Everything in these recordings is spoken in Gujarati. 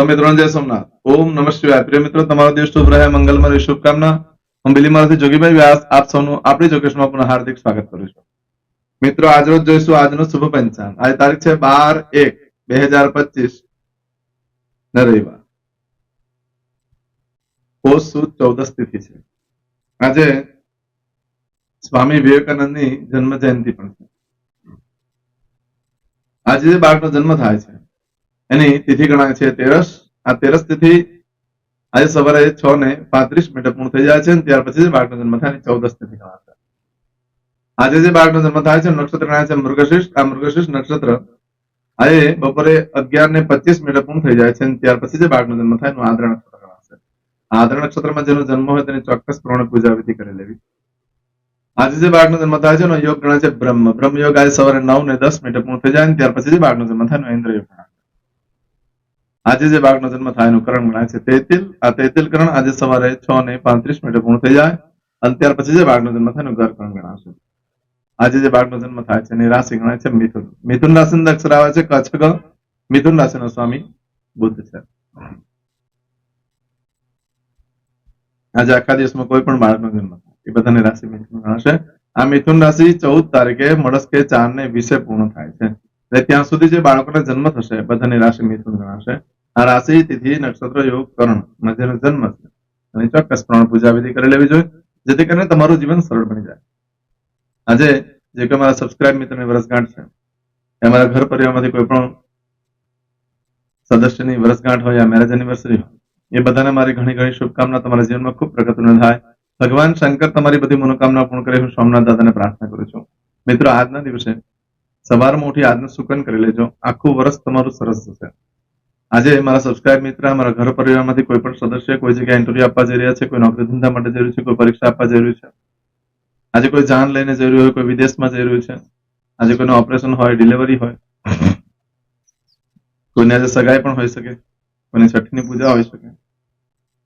સૌ મિત્રોને જય સોમનાથ, ઓમ નમઃ પ્રિય મિત્રો, તમારો દિવસ શુભ રહે, મંગલમય શુભકામના. હું બિલીમારાથી જોગીભાઈ વ્યાસ, આપ સૌનું આપણી જોકેશમાં પુનઃ હાર્દિક સ્વાગત કરું છું. મિત્રો આજરોજ જોઈશું આજનું શુભ પંચાંગ. આજ તારીખ છે બાર એક, બે હજાર પચીસ રવિવાર. પોષ સુદ ચૌદસ તિથિ છે. આજે સ્વામી વિવેકાનંદની જન્મ જયંતિ પણ છે. આજે બાળકનો જન્મ થાય છે એની તિથિ ગણાય છે તેરસ. આ તેરસ તિથિ આજે સવારે છ ને પાંત્રીસ મિનિટે પૂર્ણ થઈ જાય છે ત્યાર પછી બાળકનો જન્મ થાય ચૌદસ તિથિ ગણાશે આજે જે બાળકનો જન્મ થાય છે, નક્ષત્ર ગણાય છે મૃગશીર્ષ આ મૃગશીર્ષ નક્ષત્ર આજે બપોરે અગિયાર ને પચીસ મિનિટે પૂર્ણ થઈ જાય છે ત્યાર પછી જે બાળકનો જન્મ થાય એનું આદરણ નક્ષત્ર ગણાશે આદરણ નક્ષત્રમાં જેનો જન્મ હોય તેની ચોક્કસ પ્રમાણે પૂજા વિધિ કરી લેવી. આજે જે બાળકનો જન્મ થાય છે યોગ ગણાય છે બ્રહ્મ. બ્રહ્મ યોગ આજે સવારે નવ ને દસ મિનિટે પૂર્ણ થઈ જાય ત્યાર પછી જે બાળકનો જન્મ થાય એનો ઇન્દ્ર ગણાય આજે જે બાળકનો જન્મ કરણ ગણાય છે. તેતિલ, આ તેતિલ કરણ આજે સવારે છ ને પાંત્રીસ મિનિટે પૂર્ણ થઈ જાય અને ત્યાર પછી જે બાળકનો થાય ઘર કરણ ગણાશે. આજે જે બાળકનો થાય છે એની રાશિ ગણાય છે મિથુન. મિથુન રાશિનો અક્ષર આવે છે કચ્છ ગ. મિથુન રાશિનો સ્વામી બુદ્ધ છે. આજે આખા દિવસમાં કોઈ પણ બાળકનો જન્મ થાય. એ બધાની રાશિ મિથુન ગણાશે. આ મિથુન રાશિ ચૌદ તારીખે મળસ્કે ચાર ને વીસે પૂર્ણ થાય છે. એટલે ત્યાં સુધી જે બાળકોના જન્મ થશે બધાની રાશિ મિથુન ગણાશે. આ રાશિ, તિથિ, નક્ષત્ર, યોગ, કરણ, મધ્યનો જન્મ છે. અને ચોક્કસ પ્રમાણ પૂજા વિધિ કરી લેવી જોઈએ, જેથી કરીને તમારું જીવન સરળ બની જાય. આજે જે કે અમારા સબસ્ક્રાઇબ મિત્રની વરસગાંઠ છે અમારા ઘર પરિવારમાંથી કોઈ પણ સદસ્યની વરસગાંઠ હોય યા મેરેજ એનિવર્સરી હોય, એ બધાને મારી ઘણી ઘણી શુભકામના. તમારા જીવનમાં ખૂબ પ્રગતિનો થાય ભગવાન શંકર તમારી બધી મનોકામના પૂર્ણ કરે, હું સોમનાથ દાદાને પ્રાર્થના કરું છું. મિત્રો, આજના દિવસે સવારમાં ઉઠી આજનું સુકન કરી લેજો. આખું વર્ષ તમારું સરસ જશે. આજે મારા સબસ્ક્રાઇબ મિત્ર, મારા ઘર પરિવારમાંથી કોઈ પણ સદસ્ય કોઈ જગ્યાએ ઇન્ટરવ્યુ આપવા જઈ રહ્યા છે, કોઈ નોકરી ધંધા માટે રહ્યું છે, કોઈ પરીક્ષા આપવા રહ્યું છે. આજે કોઈ જાન લઈને જઈ હોય, કોઈ વિદેશમાં જઈ છે. આજે કોઈનું ઓપરેશન હોય ડિલિવરી હોય. કોઈને આજે સગાઈ પણ હોઈ શકે, કોઈની છઠ્ઠીની પૂજા હોઈ શકે.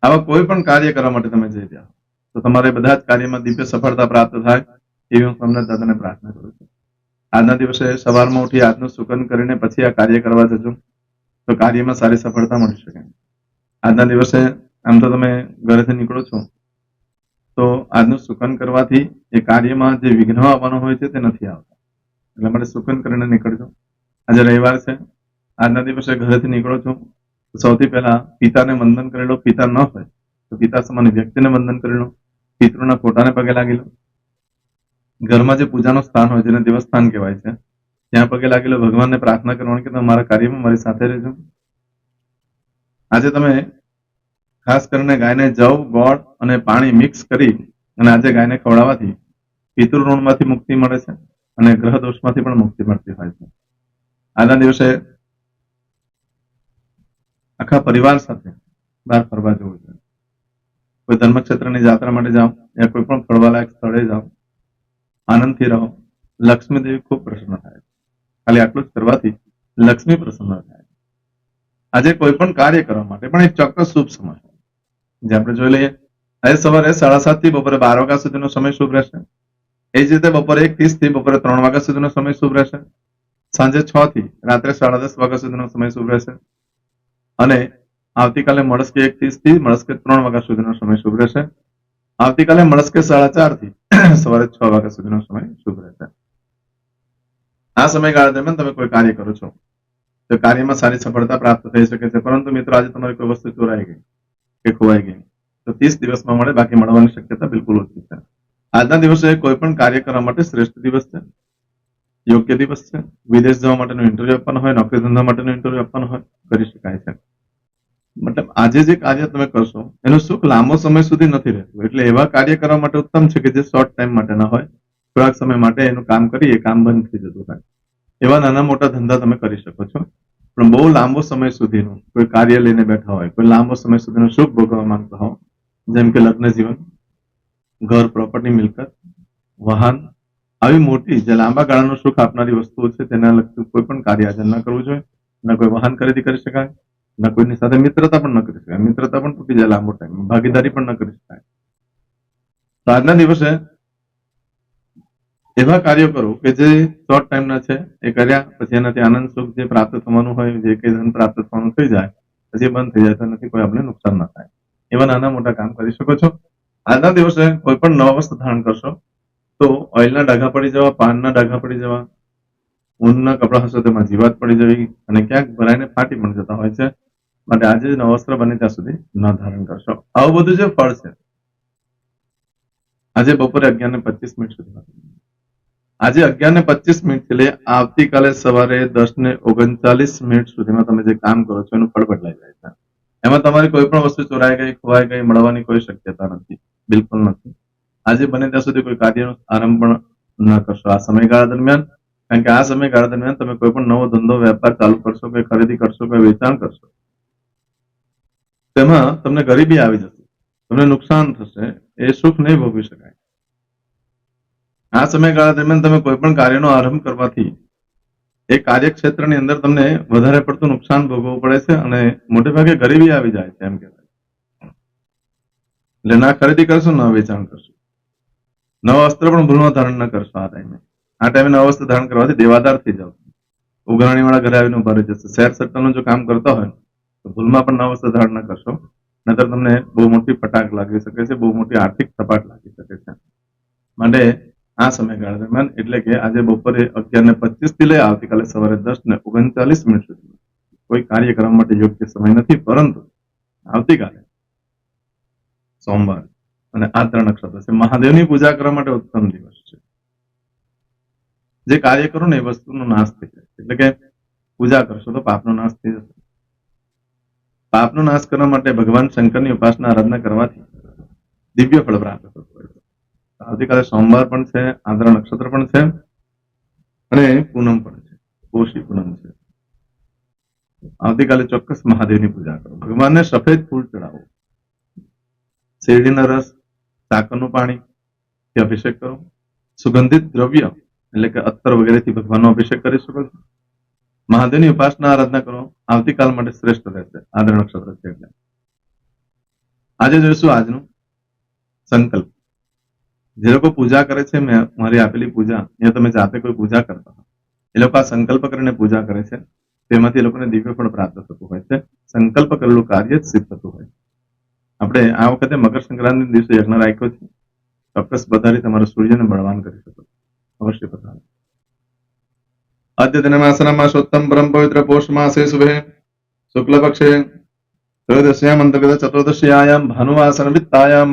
આવા કોઈ પણ કાર્ય કરવા માટે તમે જઈ રહ્યા તો તમારે બધા જ કાર્યમાં દિવ્ય સફળતા પ્રાપ્ત થાય એવી હું તમને દાદાને પ્રાર્થના કરું છું. આજના દિવસે સવારમાં ઉઠી આજનું સુકન કરીને પછી આ કાર્ય કરવા જજો. તો કાર્યમાં સારી સફળતા મળી શકે. આજના દિવસે આમ તો તમે ઘરેથી નીકળો છો, તો આજનું સુકન કરવાથી એ કાર્યમાં જે વિઘ્ન આવવાનો હોય છે તે નથી આવતા. એટલે માટે સુકન કરીને નીકળજો. આજે રવિવાર છે, આજના દિવસે ઘરેથી નીકળો છો સૌથી પહેલા પિતાને વંદન કરી પિતા ન હોય તો પિતા સમાન વ્યક્તિને વંદન કરી પિતૃના ફોટાને પગે લાગી ઘરમાં જે પૂજાનું સ્થાન હોય જેને દેવસ્થાન કહેવાય છે ત્યાં પગે લાગેલો ભગવાનને પ્રાર્થના કરવાની કે તમે મારા કાર્યમાં મારી સાથે રહેજો. આજે તમે ખાસ કરીને ગાયને જવ, ગોળ અને પાણી મિક્સ કરી અને આજે ગાયને ખવડાવવાથી પિતૃ ઋણમાંથી મુક્તિ મળે છે અને ગ્રહ દોષમાંથી પણ મુક્તિ મળતી હોય છે. આજના દિવસે આખા પરિવાર સાથે બહાર ફરવા જવું જોઈએ કોઈ ધર્મક્ષેત્રની જાત્રા માટે જાઓ યા કોઈ પણ ફરવાલાયક સ્થળે જાઓ, આનંદથી રહો. લક્ષ્મી દેવી ખૂબ પ્રસન્ન થાય છે. ખાલી આટલું જ કરવાથી લક્ષ્મી પ્રસન્ન થાય આજે કોઈ પણ કાર્ય કરવા માટે પણ એક ચોક્કસ શુભ સમય જે આપણે જોઈ લઈએ, આજે સવારે સાડા સાતથી બપોરે બાર વાગ્યા સુધીનો સમય શુભ રહેશે. એ જ રીતે બપોરે એક ત્રીસથી બપોરે ત્રણ વાગ્યા સુધીનો સમય શુભ રહેશે. સાંજે છ થી રાત્રે સાડા દસ વાગ્યા સુધીનો સમય શુભ રહેશે. અને આવતીકાલે મળસ્કે એક ત્રીસથી મળસ્કે ત્રણ વાગ્યા સુધીનો સમય શુભ રહેશે. આવતીકાલે મળસ્કે સાડા ચારથી સવારે છ વાગ્યા સુધીનો સમય શુભ રહેશે. આ સમયગાળા દરમિયાન તમે કોઈ કાર્ય કરો છો? તો કાર્યમાં સારી સફળતા પ્રાપ્ત થઈ શકે છે. પરંતુ મિત્રો, આજે તમારી કોઈ વસ્તુ ચોરાઈ ગઈ કે ખોવાઈ ગઈ, તો ત્રીસ દિવસમાં મળે, બાકી મળવાની શક્યતા બિલકુલ ઓછી છે. આજના દિવસે કોઈ પણ કાર્ય કરવા માટે શ્રેષ્ઠ દિવસ છે. યોગ્ય દિવસ છે. વિદેશ જવા માટેનું ઇન્ટરવ્યુ આપવાનું હોય, નોકરી ધંધા માટેનું ઇન્ટરવ્યુ આપવાનું હોય, કરી શકાય છે. મતલબ આજે જે કાર્ય તમે કરશો, એનું સુખ લાંબો સમય સુધી નથી રહેતું. એટલે એવા કાર્ય કરવા માટે ઉત્તમ છે કે જે શોર્ટ ટાઈમ માટેના હોય. થોડાક સમય માટે એનું કામ કરી એ કામ બંધ થઈ જતું થાય એવા નાના મોટા ધંધા તમે કરી શકો છો. પણ બહુ લાંબો સમય સુધીનું કોઈ કાર્ય લઈને બેઠા હોય, કોઈ લાંબો સમય સુધીનું સુખ ભોગવવા માંગતા હો, જેમ કે લગ્ન જીવન, ઘર પ્રોપર્ટી મિલકત, વાહન, આવી મોટી જે લાંબા ગાળાનું સુખ આપનારી વસ્તુઓ છે, તેના લગતું કોઈ પણ કાર્ય આજે ન કરવું જોઈએ. ન કોઈ વાહન ખરીદી કરી શકાય, ન કોઈની સાથે મિત્રતા પણ ન કરી શકાય. મિત્રતા પણ તૂટી જાય લાંબો ટાઈમ ભાગીદારી પણ ન કરી શકાય. તો આજના દિવસે એવા કાર્યો કરો કે જે શોર્ટ ટાઈમના છે, એ કર્યા, પછી એનાથી આનંદ, સુખ જે પ્રાપ્ત થવાનું હોય, જે કંઈ ધન પ્રાપ્ત થવાનું થઈ જાય, પછી બંધ થઈ જાય, તો નથી કોઈ આપણે નુકસાન ના થાય. એવા નાના મોટા કામ કરી શકો છો. આજના દિવસે કોઈ પણ નવા વસ્તુ ધારણ કરશો, તો ઓઇલના ડાઘા પડી જવા પાનના ડાઘા પડી જવા ઊનના કપડા હશે તેમાં જીવાત પડી જવી અને ક્યાંક ભરાઈને ફાટી પણ જતા હોય છે, માટે આજે જ નવસ્ત્ર બને ત્યાં સુધી ન ધારણ કરશો. આવું બધું જે ફળ છે, આજે બપોરે અગિયાર ને પચીસ મિનિટ સુધી આજે અગિયાર ને પચીસ મિનિટથી લઈ આવતીકાલે સવારે દસ ને ઓગણચાલીસ મિનિટ સુધીમાં તમે જે કામ કરો છો એનું ફળ બદલાઈ જાય છે. એમાં તમારી કોઈ પણ વસ્તુ ચોરાઈ ગઈ, ખોવાઈ ગઈ, મળવાની કોઈ શક્યતા નથી. બિલકુલ નથી. આજે બને ત્યાં સુધી કોઈ કાર્યનો આરંભ પણ ન કરશો. આ સમયગાળા દરમિયાન, કારણ કે આ સમયગાળા દરમિયાન તમે કોઈ પણ નવો ધંધો, વેપાર ચાલુ કરશો કે ખરીદી કરશો કે વેચાણ કરશો, તેમાં તમને ગરીબી આવી જશે. તમને નુકસાન થશે. એ સુખ નહીં ભોગવી શકાય. આ સમયગાળા દરમિયાન તમે કોઈ પણ કાર્યનો આરંભ કરવાથી એ કાર્યક્ષેત્રની અંદર તમને વધારે પડતું નુકસાન ભોગવવું પડે છે અને મોટે ભાગે ગરીબી આવી જાય છે, એમ કહેવાય. એટલે ના ખરીદી કરશો, ના વેચાણ કરશો. નવા વસ્ત્ર પણ ભૂલમાં ધારણ ન કરશો આ ટાઈમે. આ ટાઈમે નવા વસ્ત્ર ધારણ કરવાથી દેવાદાર થઈ જાવ ઉઘરાણી વાળા ઘરે આવીને ઊભા રહી જશે. શેર સટ્ટાનું જો કામ કરતા હોય, તો ભૂલમાં પણ નવા વસ્ત્ર ધારણ ન કરશો. નતર તમને બહુ મોટી ફટાક લાગી શકે છે, બહુ મોટી આર્થિક સપાટ લાગી શકે છે. માટે આ સમયગાળા દરમિયાન એટલે કે આજે બપોરે અગિયાર ને પચીસથી લઈ આવતીકાલે સવારે દસ ને ઓગણચાલીસ મિનિટ સુધી કોઈ કાર્ય કરવા માટે યોગ્ય સમય નથી, પરંતુ આવતીકાલે સોમવાર અને આદ્ર નક્ષત્ર છે. મહાદેવની પૂજા કરવા માટે ઉત્તમ દિવસ છે. જે કાર્ય કરો ને એ વસ્તુનો નાશ થઈ જાય એટલે કે પૂજા કરશો તો પાપનો નાશ થઈ જશે. પાપનો નાશ કરવા માટે ભગવાન શંકરની ઉપાસના, આરાધના કરવાથી દિવ્ય ફળ પ્રાપ્ત થતું હોય આવતીકાલે સોમવાર પણ છે, આંધ્ર નક્ષત્ર પણ છે અને પૂનમ પણ છે પોષી પૂનમ છે. આવતીકાલે ચોક્કસ મહાદેવની પૂજા કરો. ભગવાનને સફેદ ફૂલ ચડાવો. શેરડીના રસ, સાકરનું પાણી અભિષેક કરો. સુગંધિત દ્રવ્ય, એટલે કે અત્તર વગેરેથી ભગવાનનો અભિષેક કરી શકો છો. મહાદેવની ઉપાસના, આરાધના કરો. આવતીકાલ માટે શ્રેષ્ઠ રહેશે આદર નક્ષત્ર છે એટલે. આજે જોઈશું આજનું સંકલ્પ. જે લોકો પૂજા કરે છે, મેં મારી આપેલી પૂજા એ તમે જાતે કોઈ પૂજા કરતા એ લોકો આ સંકલ્પ કરીને પૂજા કરે છે. તેમાંથી એ લોકોને દિવ્ય ફળ પ્રાપ્ત થતું હોય છે. સંકલ્પ કરેલું કાર્ય જ સિદ્ધ થતું હોય આપણે આ વખતે મકર સંક્રાંતિ દિવસે યજ્ઞ રાખ્યો છે. ચોક્કસ બધારી તમારા સૂર્યને બળવાન કરી શકો છો. અદ્યતન પધારો અદ્યતનમાસનમાસોત્તમ પરમ પવિત્ર પોષ માસે શુભે. શુક્લ પક્ષે ત્રયોદશ્યામ અંતર્ગત ચતુર્દશ્યાયામ ભાનુવાસન વિત્તાયામ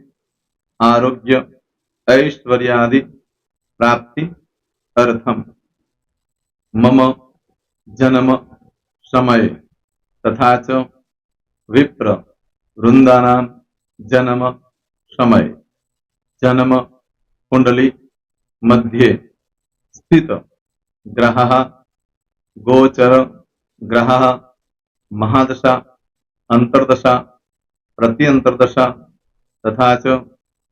आरोग्य, ऐश्वर्यादि प्राप्ति अर्थम। मम जन्म समय तथा च विप्र वृंदा जन्म समय। जन्म कुंडली मध्ये स्थित ग्रह, गोचर ग्रह, महादशा, अंतर्दशा, प्रत्यंतर्दशा तथा च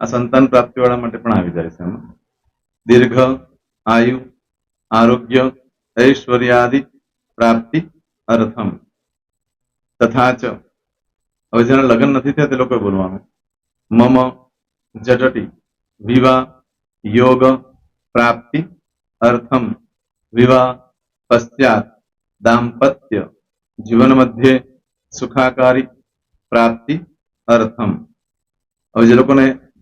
આ સંતાન પ્રાપ્તિ વાળા માટે પણ આવી જાય છે એમાં દીર્ઘ આયુ આરોગ્ય ઐશ્વર્યાદિ પ્રાપ્તિ અર્થમ તથા ચ હવે જેના લગ્ન નથી થયા તે લોકોએ બોલવાનું મમ જટટી વિવાહ યોગ પ્રાપ્તિ અર્થમ વિવાહ પશ્ચાત દાંપત્ય જીવન મધ્યે સુખાકારી પ્રાપ્તિ અર્થમ હવે જે લોકોને